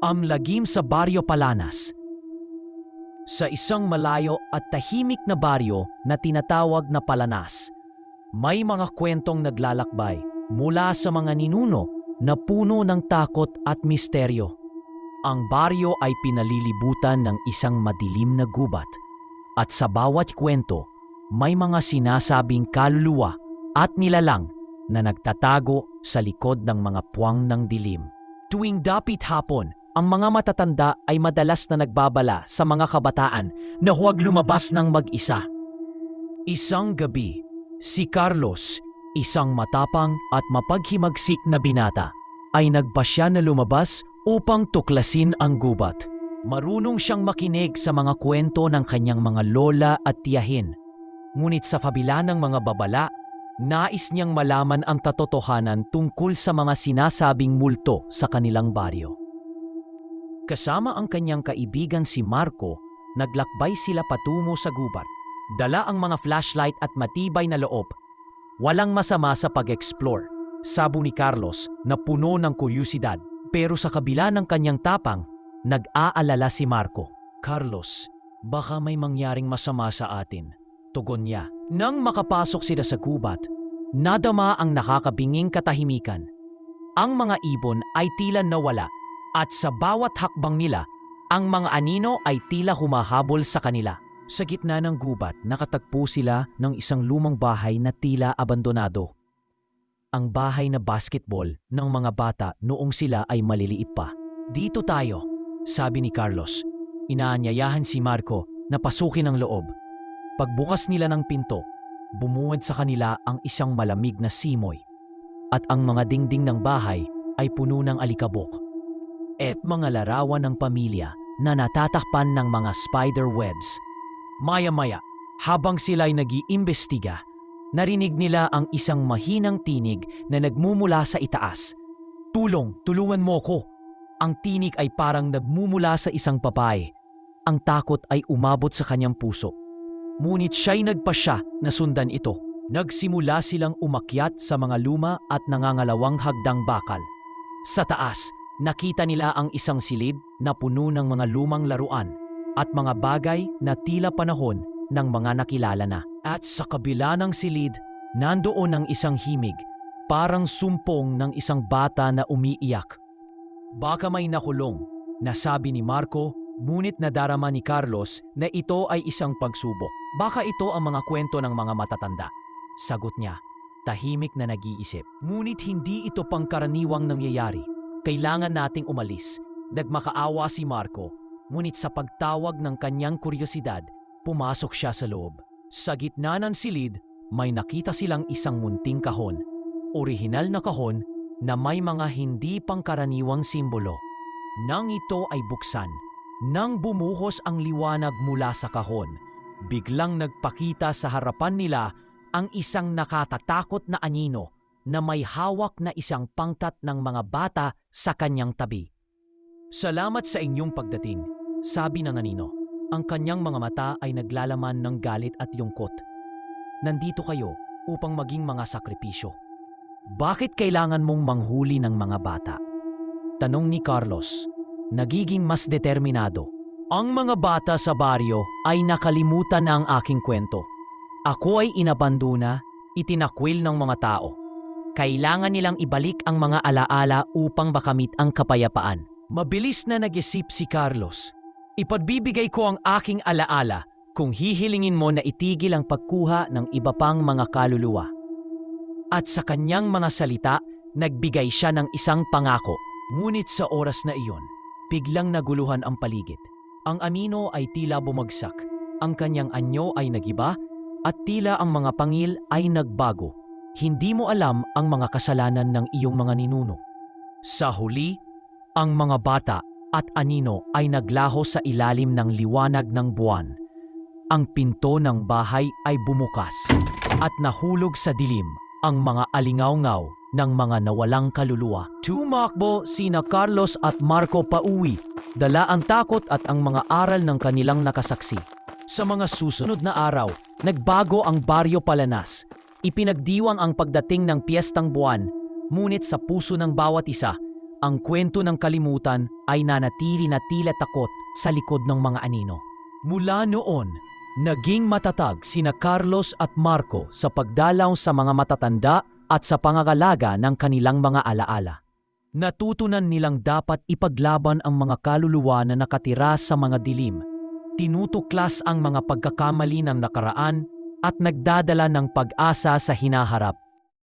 Ang lagim sa Baryo Palanas. Sa isang malayo at tahimik na baryo na tinatawag na Palanas, may mga kwentong naglalakbay mula sa mga ninuno na puno ng takot at misteryo. Ang baryo ay pinalilibutan ng isang madilim na gubat at sa bawat kwento may mga sinasabing kaluluwa at nilalang na nagtatago sa likod ng mga puwang ng dilim. Tuwing dapit hapon, ang mga matatanda ay madalas na nagbabala sa mga kabataan na huwag lumabas ng mag-isa. Isang gabi, si Carlos, isang matapang at mapaghimagsik na binata, ay nagpasya na lumabas upang tuklasin ang gubat. Marunong siyang makinig sa mga kwento ng kanyang mga lola at tiyahin. Ngunit sa kabila ng mga babala, nais niyang malaman ang katotohanan tungkol sa mga sinasabing multo sa kanilang baryo. Kasama ang kanyang kaibigan si Marco, naglakbay sila patungo sa gubat. Dala ang mga flashlight at matibay na loob. Walang masama sa pag-explore, sabo ni Carlos na puno ng kuryusidad. Pero sa kabila ng kanyang tapang, nag-aalala si Marco. Carlos, baka may mangyaring masama sa atin. Tugon niya. Nang makapasok sila sa gubat, nadama ang nakakabinging katahimikan. Ang mga ibon ay tila nawala at sa bawat hakbang nila, ang mga anino ay tila humahabol sa kanila. Sa gitna ng gubat, nakatagpo sila ng isang lumang bahay na tila abandonado. Ang bahay na basketball ng mga bata noong sila ay maliliit pa. Dito tayo, sabi ni Carlos. Inaanyayahan si Marco na pasukin ang loob. Pagbukas nila ng pinto, bumuwad sa kanila ang isang malamig na simoy at ang mga dingding ng bahay ay puno ng alikabok at mga larawan ng pamilya na natatakpan ng mga spider webs. Maya-maya, habang sila'y nag-iimbestiga, narinig nila ang isang mahinang tinig na nagmumula sa itaas. Tulong, tulungan mo ko! Ang tinig ay parang nagmumula sa isang babae. Ang takot ay umabot sa kanyang puso. Ngunit siya'y nagpasya na sundan ito. Nagsimula silang umakyat sa mga luma at nangangalawang hagdang bakal. Sa taas, nakita nila ang isang silid na puno ng mga lumang laruan at mga bagay na tila panahon ng mga nakilala na. At sa kabila ng silid, nandoon ang isang himig, parang sumpong ng isang bata na umiiyak. Baka may nakulong, nasabi ni Marco, ngunit nadarama ni Carlos na ito ay isang pagsubok. Baka ito ang mga kwento ng mga matatanda. Sagot niya, tahimik na nag-iisip. Ngunit hindi ito pangkaraniwang nangyayari. Kailangan nating umalis. Nagmakaawa si Marco, ngunit sa pagtawag ng kanyang kuryosidad, pumasok siya sa loob. Sa gitna ng silid, may nakita silang isang munting kahon. Orihinal na kahon na may mga hindi pangkaraniwang simbolo. Nang ito ay buksan, nang bumuhos ang liwanag mula sa kahon, biglang nagpakita sa harapan nila ang isang nakatatakot na anino na may hawak na isang pangkat ng mga bata sa kanyang tabi. Salamat sa inyong pagdating, sabi ng anino. Ang kanyang mga mata ay naglalaman ng galit at yungkot. Nandito kayo upang maging mga sakripisyo. Bakit kailangan mong manghuli ng mga bata? Tanong ni Carlos, nagiging mas determinado. Ang mga bata sa baryo ay nakalimutan na ang aking kwento. Ako ay inabandona, itinakwil ng mga tao. Kailangan nilang ibalik ang mga alaala upang makamit ang kapayapaan. Mabilis na nag-isip si Carlos. Ipagbibigay ko ang aking alaala kung hihilingin mo na itigil ang pagkuha ng iba pang mga kaluluwa. At sa kanyang mga salita, nagbigay siya ng isang pangako. Ngunit sa oras na iyon, biglang naguluhan ang paligid. Ang amino ay tila bumagsak, ang kanyang anyo ay nagiba, at tila ang mga pangil ay nagbago. Hindi mo alam ang mga kasalanan ng iyong mga ninuno. Sa huli, ang mga bata at anino ay naglaho sa ilalim ng liwanag ng buwan. Ang pinto ng bahay ay bumukas at nahulog sa dilim ang mga alingaw-ngaw ng mga nawalang kaluluwa. Tumakbo sina Carlos at Marco pauwi, dala ang takot at ang mga aral ng kanilang nakasaksi. Sa mga susunod na araw, nagbago ang Baryo Palanas. Ipinagdiwang ang pagdating ng piyestang buwan, ngunit sa puso ng bawat isa ang kwento ng kalimutan ay nanatili na tila takot sa likod ng mga anino. Mula noon, naging matatag sina Carlos at Marco sa pagdalaw sa mga matatanda at sa pangangalaga ng kanilang mga alaala. Natutunan nilang dapat ipaglaban ang mga kaluluwa na nakatira sa mga dilim. Tinutuklas ang mga pagkakamali ng nakaraan at nagdadala ng pag-asa sa hinaharap